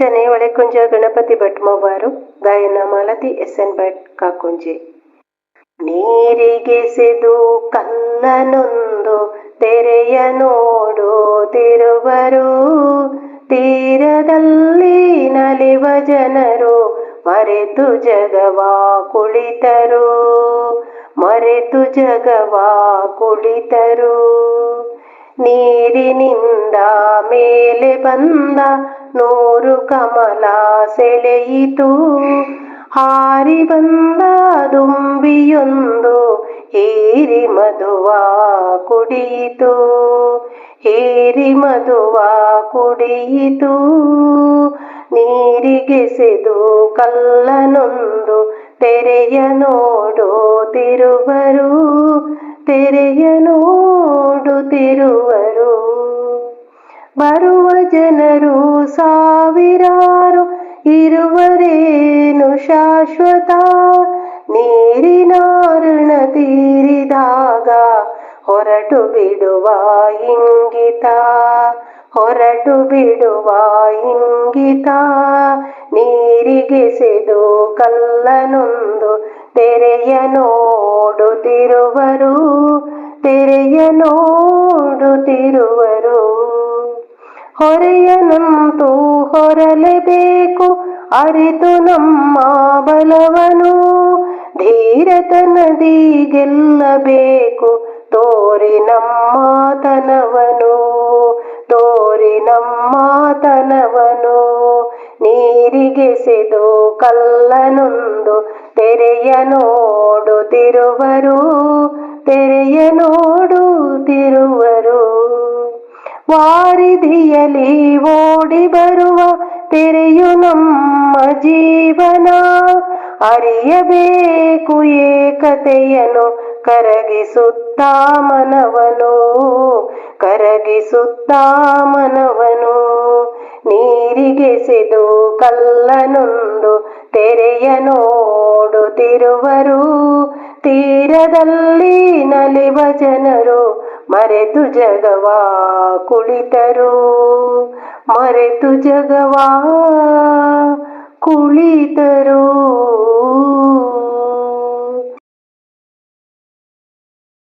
ರಚನೆ ಒಳೆಕುಂಜ ಗಣಪತಿ ಭಟ್ ಮೊಬಾರು, ಗಾಯನ Malati S N Bhat Kakunje. ನೀರಿಗೆಸೆದು ಕಲ್ಲನೊಂದು, ತೆರೆಯ ನೋಡುತ್ತಿರುವರು ತೀರದಲ್ಲಿ ನಲಿವ ಜನರು, ಮರೆತು ಜಗವ ಕುಳಿತರು. ಮರೆತು ಜಗವ ಕುಳಿತರು. ನೀರಿನಿಂದ ಮೇಲೆ ಬಂದ ನೂರು ಕಮಲ ಸೆಳೆಯಿತು. ಹಾರಿ ಬಂದ ದುಂಬಿಯೊಂದು ಹೀರಿ ಮಧುವ ಕುಡಿಯಿತು. ಹೀರಿ ಮಧುವ ಕುಡಿಯಿತು. ನೀರಿಗೆಸೆದು ಕಲ್ಲನೊಂದು ತೆರೆಯ ನೋಡೋ ತಿರುವರು. ನೋಡುತ್ತಿರುವರು ಇರುವರೇನು ಶಾಶ್ವತ? ನೀರಿನಾರುಣ ತೀರಿದಾಗ ಹೊರಟು ಬಿಡುವ ಇಂಗಿತ. ಹೊರಟು ಬಿಡುವ ಇಂಗಿತ. ನೀರಿಗೆಸೆದು ಕಲ್ಲನೊಂದು ತೆರೆಯ ನೋಡುತ್ತಿರುವರು ತೆರೆಯ ನೋಡುತ್ತಿರುವರು. ಹೊರೆಯನಂತೂ ಹೊರಲೇಬೇಕು ಅರಿತು ನಮ್ಮ ಬಲವನು. ಧೀರತನದಿ ಗೆಲ್ಲಬೇಕು ತೋರಿ ನಮ್ಮ ತನವನು. ತೋರಿ ನಮ್ಮ ತನವನು. ನೀರಿಗೆಸೆದು ಕಲ್ಲನೊಂದು ತೆರೆಯ ನೋಡುತ್ತಿರುವರು ತೆರೆಯ ನೋಡುತ್ತಿರುವರು ವಾರಿಧಿಯಲಿ ಓಡಿ ಜೀವನ ಅರಿಯಬೇಕು ಏಕತೆಯನು ಕರಗಿಸುತ್ತ ಮನವನು ಕರಗಿಸುತ್ತ ಮನವನು. ನೀರಿಗೆಸೆದು ಕಲ್ಲನೊಂದು ತೆರೆಯ ನೋಡುತ್ತಿರುವರು ತೀರದಲ್ಲಿ ನಲಿವ ಜನರು ಮರೆತು ಜಗವಾ ಕುಳಿತರು. ಮರೆತು ಜಗವಾ ಕುಳಿತರು